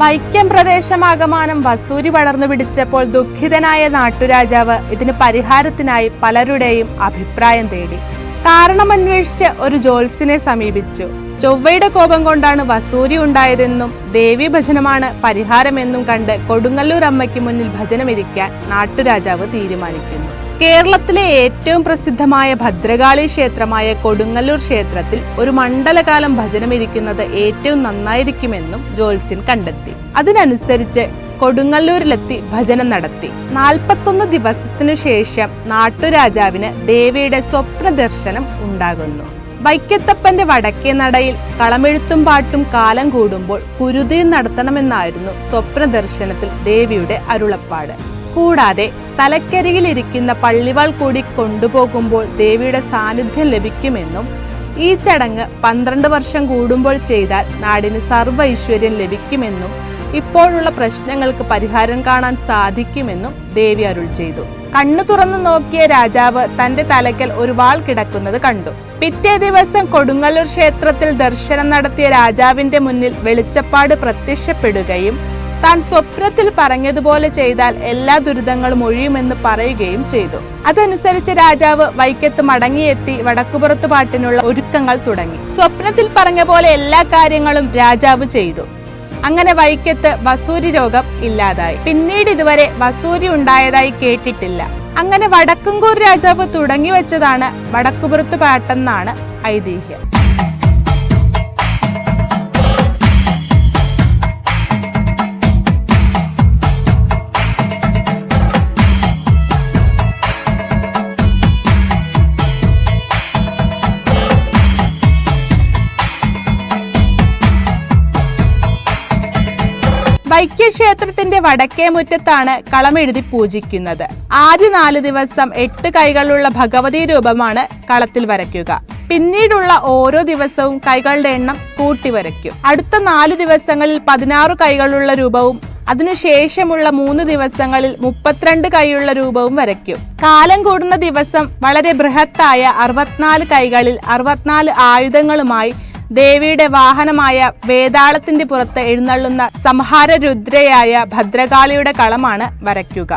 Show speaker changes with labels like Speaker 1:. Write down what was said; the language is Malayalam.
Speaker 1: വൈക്കം പ്രദേശമാകമാനം വസൂരി വളർന്നു പിടിച്ചപ്പോൾ ദുഃഖിതനായ നാട്ടുരാജാവ് ഇതിന് പരിഹാരത്തിനായി പലരുടെയും അഭിപ്രായം തേടി. കാരണമന്വേഷിച്ച് ഒരു ജോൽസിനെ സമീപിച്ചു. ചൊവ്വയുടെ കോപം കൊണ്ടാണ് വസൂരി ഉണ്ടായതെന്നും ദേവി ഭജനമാണ് പരിഹാരമെന്നും കണ്ട് കൊടുങ്ങല്ലൂർ അമ്മയ്ക്ക് മുന്നിൽ ഭജനമിരിക്കാൻ നാട്ടുരാജാവ് തീരുമാനിക്കുന്നു. കേരളത്തിലെ ഏറ്റവും പ്രസിദ്ധമായ ഭദ്രകാളി ക്ഷേത്രമായ കൊടുങ്ങല്ലൂർ ക്ഷേത്രത്തിൽ ഒരു മണ്ഡലകാലം ഭജനമിരിക്കുന്നത് ഏറ്റവും നന്നായിരിക്കുമെന്നും ജോത്സ്യൻ കണ്ടെത്തി. അതിനനുസരിച്ച് കൊടുങ്ങല്ലൂരിലെത്തി ഭജനം നടത്തി. നാൽപ്പത്തൊന്ന് ദിവസത്തിനു ശേഷം നാട്ടുരാജാവിന് ദേവിയുടെ സ്വപ്ന ദർശനം ഉണ്ടാകുന്നു. വൈക്കത്തപ്പന്റെ വടക്കേ നടയിൽ കളമെഴുത്തും പാട്ടും കാലം കൂടുമ്പോൾ കുരുതി നടത്തണമെന്നായിരുന്നു സ്വപ്ന ദർശനത്തിൽ ദേവിയുടെ അരുളപ്പാട്. കൂടാതെ തലക്കരികിലിരിക്കുന്ന പള്ളിവാൾ കൂടി കൊണ്ടുപോകുമ്പോൾ ദേവിയുടെ സാന്നിധ്യം ലഭിക്കുമെന്നും ഈ ചടങ്ങ് പന്ത്രണ്ട് വർഷം കൂടുമ്പോൾ ചെയ്താൽ നാടിന് സർവ ഐശ്വര്യം ലഭിക്കുമെന്നും ഇപ്പോഴുള്ള പ്രശ്നങ്ങൾക്ക് പരിഹാരം കാണാൻ സാധിക്കുമെന്നും ദേവി അരുൾ ചെയ്തു. കണ്ണു തുറന്നു നോക്കിയ രാജാവ് തന്റെ തലക്കൽ ഒരു വാൾ കിടക്കുന്നത് കണ്ടു. പിറ്റേ ദിവസം കൊടുങ്ങല്ലൂർ ക്ഷേത്രത്തിൽ ദർശനം നടത്തിയ രാജാവിന്റെ മുന്നിൽ വെളിച്ചപ്പാട് പ്രത്യക്ഷപ്പെടുകയും താൻ സ്വപ്നത്തിൽ പറഞ്ഞതുപോലെ ചെയ്താൽ എല്ലാ ദുരിതങ്ങളും ഒഴിയുമെന്ന് പറയുകയും ചെയ്തു. അതനുസരിച്ച് രാജാവ് വൈക്കത്ത് മടങ്ങിയെത്തി വടക്കുപുറത്ത് പാട്ടിനുള്ള ഒരുക്കങ്ങൾ തുടങ്ങി. സ്വപ്നത്തിൽ പറഞ്ഞ പോലെ എല്ലാ കാര്യങ്ങളും രാജാവ് ചെയ്തു. അങ്ങനെ വൈക്കത്ത് വസൂരി രോഗം ഇല്ലാതായി. പിന്നീട് ഇതുവരെ വസൂരി ഉണ്ടായതായി കേട്ടിട്ടില്ല. അങ്ങനെ വടക്കുംകൂർ രാജാവ് തുടങ്ങി വെച്ചതാണ് വടക്കുപുറത്ത് പാട്ടെന്നാണ് ഐതിഹ്യം. വൈക്യക്ഷേത്രത്തിന്റെ വടക്കേ മുറ്റത്താണ് കളമെഴുതി പൂജിക്കുന്നത്. ആദ്യ നാല് ദിവസം എട്ട് കൈകളുള്ള ഭഗവതി രൂപമാണ് കളത്തിൽ വരയ്ക്കുക. പിന്നീടുള്ള ഓരോ ദിവസവും കൈകളുടെ എണ്ണം കൂട്ടി വരയ്ക്കും. അടുത്ത നാല് ദിവസങ്ങളിൽ പതിനാറ് കൈകളുള്ള രൂപവും അതിനുശേഷമുള്ള മൂന്ന് ദിവസങ്ങളിൽ മുപ്പത്തിരണ്ട് കൈയുള്ള രൂപവും വരയ്ക്കും. കാലം കൂടുന്ന ദിവസം വളരെ ബൃഹത്തായ അറുപത്തിനാല് കൈകളിൽ അറുപത്തിനാല് ആയുധങ്ങളുമായി ദേവിയുടെ വാഹനമായ വേതാളത്തിന്റെ പുറത്ത് എഴുന്നള്ളുന്ന സംഹാര രുദ്രയായ ഭദ്രകാളിയുടെ കളമാണ് വരയ്ക്കുക.